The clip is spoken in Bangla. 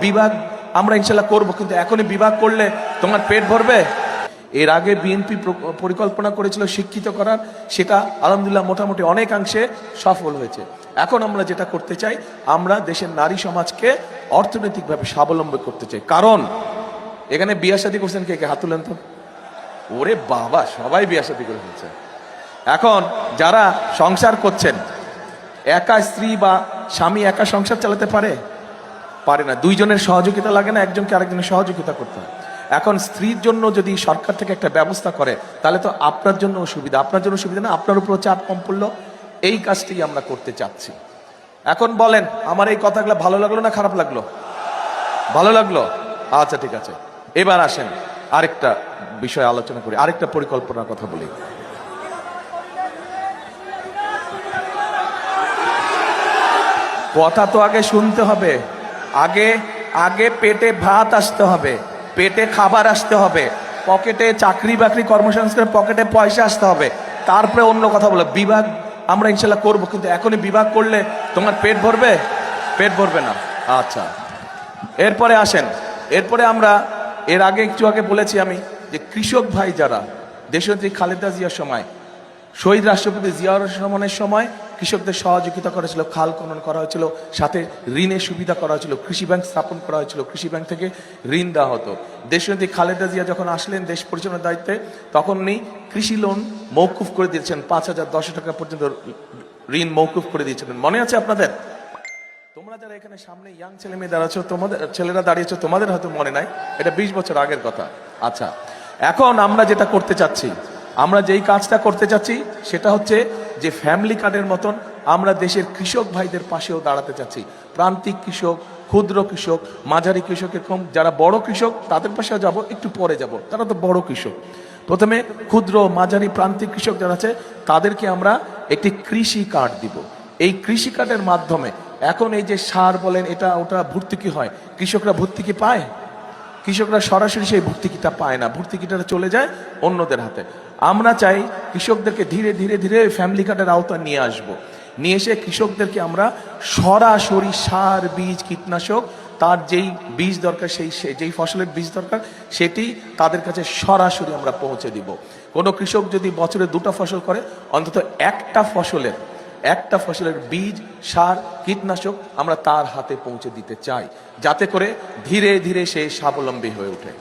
বিভাগ আমরা ইনশাল্লাহ করব, কিন্তু এখনই বিভাগ করলে তোমার পেট ভরবে? এর আগে বিএনপি পরিকল্পনা করেছিল শিক্ষিত করার, সেটা আলহামদুলিল্লাহ মোটামুটি অনেকাংশে সফল হয়েছে। এখন আমরা যেটা করতে চাই, আমরা দেশের নারী সমাজকে অর্থনৈতিকভাবে স্বাবলম্বী করতে চাই। কারণ, এখানে বিয়া শাদী করছেন কে কে? হাত তুলেন তো। ওরে বাবা, সবাই বিয়া শাদী করে ফেলছে। এখন যারা সংসার করছেন, একা স্ত্রী বা স্বামী একা সংসার চালাতে পারে? পারে না। দুইজনের সহযোগিতা লাগে না, একজনকে আরেকজনের সহযোগিতা করতে হয়। এখন স্ত্রীর জন্য যদি সরকার থেকে একটা ব্যবস্থা করে, তাহলে তো আপনার জন্য সুবিধা। আপনার জন্য সুবিধা না, আপনার উপর চাপ কম পড়ল। এই কাজটি আমরা করতে চাচ্ছি। এখন বলেন, আমার এই কথাগুলো ভালো লাগল না খারাপ লাগল? ভালো লাগল? আচ্ছা ঠিক আছে। এবার আসেন, আরেকটা বিষয় আলোচনা করি, আরেকটা পরিকল্পনার কথা বলি। কথা তো আগে শুনতে হবে। আগে আগে পেটে ভাত আসতে হবে, পেটে খাবার আসতে হবে, পকেটে চাকরি বাকরি কর্মসংস্থানের পকেটে পয়সা আসতে হবে, তারপরে অন্য কথা বলো, বিভাগ আমরা ইনশাল্লাহ করব, কিন্তু এখনই বিভাগ করলে তোমার পেট ভরবে? পেট ভরবে না। আচ্ছা। এরপরে আসেন, এরপরে আমরা, এর আগে একটু আগে বলেছি আমি যে কৃষক ভাই যারা, দেশনেত্রী খালেদা জিয়ার সময় শহীদ রাষ্ট্রপতি জিয়াউর রহমানের সময় কৃষকদের সহযোগিতা করা হয়েছিল, খাল খনন করা হয়েছিল, সাথে ঋণের সুবিধা করা হয়েছিল, কৃষি ব্যাংক স্থাপন করা হয়েছিল, কৃষি ব্যাংক থেকে ঋণ দেওয়া হতো। দেশনেত্রী খালেদা জিয়া যখন আসলেন দেশ পরিচালনার দায়িত্বে তখন উনি কৃষি লোন মৌকুফ করে দিয়েছেন, পাঁচ হাজার দশ টাকা পর্যন্ত ঋণ মৌকুফ করে দিয়েছিলেন। মনে আছে আপনাদের? তোমরা যারা এখানে সামনে ইয়াং ছেলে মেয়ে দাঁড়াচ্ছ, তোমাদের, ছেলেরা দাঁড়িয়েছো, তোমাদের হয়তো মনে নাই, এটা বিশ বছর আগের কথা। আচ্ছা এখন আমরা যেটা করতে চাচ্ছি আমরা যেই কাজটা করতে চাচ্ছি সেটা হচ্ছে যে ফ্যামিলি কার্ডের মতন আমরা দেশের কৃষক ভাইদের পাশেও দাঁড়াতে চাচ্ছি প্রান্তিক কৃষক, ক্ষুদ্র কৃষক, মাঝারি কৃষক এরকম, যারা বড় কৃষক, তাদের পাশেও যাব, একটু পরে যাব। তারা তো বড় কৃষক। প্রথমে ক্ষুদ্র, মাঝারি, প্রান্তিক কৃষক যারা আছে, তাদেরকে আমরা একটি কৃষি কার্ড দিব। এই কৃষি কার্ডের মাধ্যমে, এখন এই যে সার বলেন, এটা, ওটা ভর্তুকি হয়? কৃষকরা ভর্তুকি পায়? কৃষকরা সরাসরি সেই ভর্তুকিটা পায় না। ভর্তুকিটা চলে যায় অন্যদের হাতে। আমরা চাই কৃষকদেরকে ধীরে ধীরে ধীরে ফ্যামিলি কার্ডের আওতায় নিয়ে আসব। নিয়ে এসে কৃষকদেরকে আমরা সরাসরি সার, বীজ, কীটনাশক, তার যেই বীজ দরকার, সেই যেই ফসলের বীজ দরকার, সেটি তাদের কাছে সরাসরি আমরা পৌঁছে দিব। কোনো কৃষক যদি বছরে দুটো ফসল করে, অন্তত একটা ফসলের একটা ফসলের বীজ, সার, কীটনাশক আমরা তার হাতে পৌঁছে দিতে চাই। যাতে করে ধীরে ধীরে সে স্বাবলম্বী হয়ে ওঠে।